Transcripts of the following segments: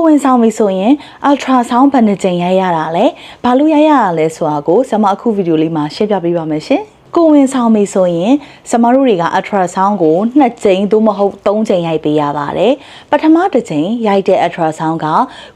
ကိုဝင်ဆောင်ပြီဆိုရင် ultra sound ဘယ်နှကြိမ်ရိုက်ရတာလဲဘာလို့ရိုက်ရတာလဲဆိုတာကိုကျွန်မအခုဗီဒီယိုလေးမှာရှင်းပြပေးပါမယ်ရှင်ကိုဝင်ဆောင်ပြီဆိုရင်ကျမတို့တွေက ultra sound ကို2ကြိမ်သို့မဟုတ်3ကြိမ်ရိုက်ပေးရပါတယ်ပထမတစ်ကြိမ်ရိုက်တဲ့ ultra sound က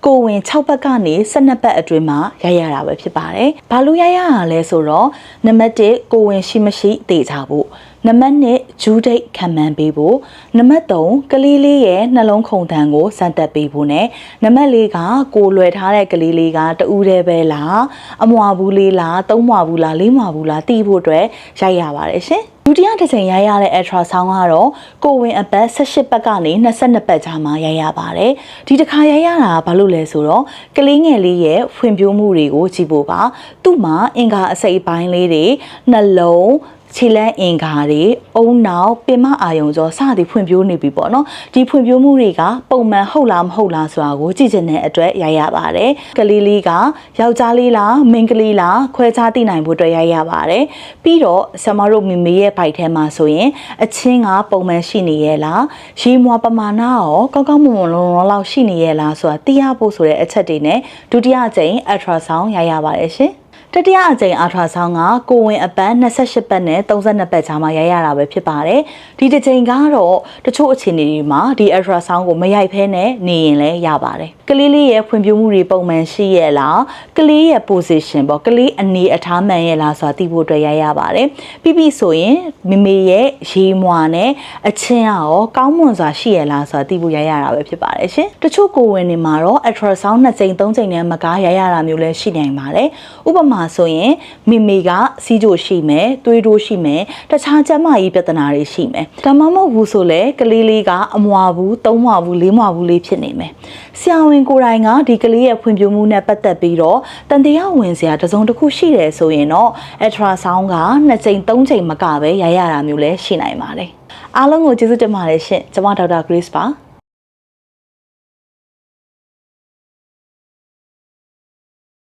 ကိုဝင်6ဘက်ကနေ12ဘက်အတွင်းမှာရိုက်ရတာပဲဖြစ်ပါတယ်ဘာလို့ရိုက်ရတာလဲဆိုတော့နံပါတ်1ကိုဝင်ရှိမရှိသိကြဖို့ နံပါတ်2ဂျူးဒိတ်ခံမှန်းပေးဖို့နံပါတ်3ကလေးလေးရဲ့နှလုံးခုန်တန်းကိုစမ်းသပ်ပေးဖို့ ਨੇ နံပါတ်4ကကိုလွယ်ထားတဲ့ကလေးလေးကတူးတဲ့ပဲလားအမွာဘူးလေးလားသုံးမွာဘူးလားလေးမွာဘူးလားတီးဖို့အတွက်ရိုက်ရပါတယ်ရှင်ဒုတိယတစ်ချိန်ရိုက်ရတဲ့ ultra sound ကတော့ကိုဝင်အပတ်18ပတ်ကနေ22ပတ်ကြားမှာရိုက်ရပါတယ်ဒီတစ်ခါရိုက်ရတာဘာလို့လဲဆိုတော့ကလေးငယ်လေးရဲ့ဖွံ့ဖြိုးမှုတွေကိုကြည့်ဖို့ပါသူ့မှာအင်္ဂါအစိပ်ပိုင်းလေးတွေနှလုံး ခြေလန်းအင်္ဂါတွေအုံနောက်ပင်မအာယုံကြောစသည်ဖွံ့ဖြိုးနေပြီပေါ့နော်ဒီဖွံ့ဖြိုးမှုတွေကပုံမှန်ဟုတ်လားမဟုတ်လားဆိုတာကိုကြည့်ချင်တဲ့အတွက်ရိုက်ရပါတယ်ကလေးလေးကယောက်ျားလေးလားမိန်းကလေးလားခွဲခြားသိနိုင်ဖို့အတွက်ရိုက်ရပါတယ်ပြီးတော့ဆမတို့မိမေရဲ့ဘိုက်ထဲမှာဆိုရင်အချင်းကပုံမှန်ရှိနေရဲ့လားရေမွာပမာဏရောကောင်းကောင်းမွန်မွန်လုံးလုံးလောက်ရှိနေရဲ့လားဆိုတာသိရဖို့ဆိုတဲ့အချက်တွေနဲ့ဒုတိယအကြိမ် ultra sound ရိုက်ရပါတယ်ရှင် တတိယအကြိမ်အာထရာဆောင်းကကိုဝင်အပန်း28ပတ်နဲ့32ပတ်ကြားမှာရိုက်ရတာပဲဖြစ်ပါတယ်ဒီတစ်ချိန်ကတော့တချို့အခြေအနေတွေမှာဒီအာထရာဆောင်းကိုမရိုက်ဖဲနဲ့နေရင်လည်းရပါတယ်ကလေးလေးရဲ့ဖွံ့ဖြိုးမှုတွေပုံမှန်ရှိရဲ့လားကလေးရဲ့ position ပေါ့ကလေးအနေအထားမှန်ရဲ့လားဆိုတာသိဖို့အတွက်ရိုက်ရပါတယ်ပြီးပြီဆိုရင်မိမေရဲ့ရေမွာနဲ့အချင်းရောကောင်းမွန်စွာရှိရဲ့လားဆိုတာသိဖို့ရိုက်ရတာပဲဖြစ်ပါတယ်ရှင်တချို့ကိုဝင်တွေမှာတော့ ultra sound 2ကြိမ်3ကြိမ်နဲ့မကားရိုက်ရတာမျိုးလည်းရှိနိုင်ပါတယ်ဥပမာဆိုရင်မိမိကစီးကြိုရှိမယ်သွေးတိုးရှိမယ်တခြားကျန်းမာရေးပြဿနာတွေရှိမယ်ဒါမှမဟုတ်ဘူးဆိုလဲကလေးလေးကအမွာဘူးသုံးမွာဘူးလေးမွာဘူးလေးဖြစ်နေမယ်ဆရာဝန်ကိုယ်တိုင်ကဒီကလေးရဲ့ဖွံ့ဖြိုးမှုနဲ့ပတ်သက်ပြီးတော့တန်တရားဝင်စရာတစ်စုံတစ်ခုရှိတယ်ဆိုရင်တော့ ultra sound က2ကြိမ်3ကြိမ်မကပဲရိုက်ရတာမျိုးလည်းရှိနိုင်ပါတယ်အားလုံးကိုကျေးဇူးတင်ပါတယ်ရှင်ကျွန်မဒေါက်တာ Grace ပါ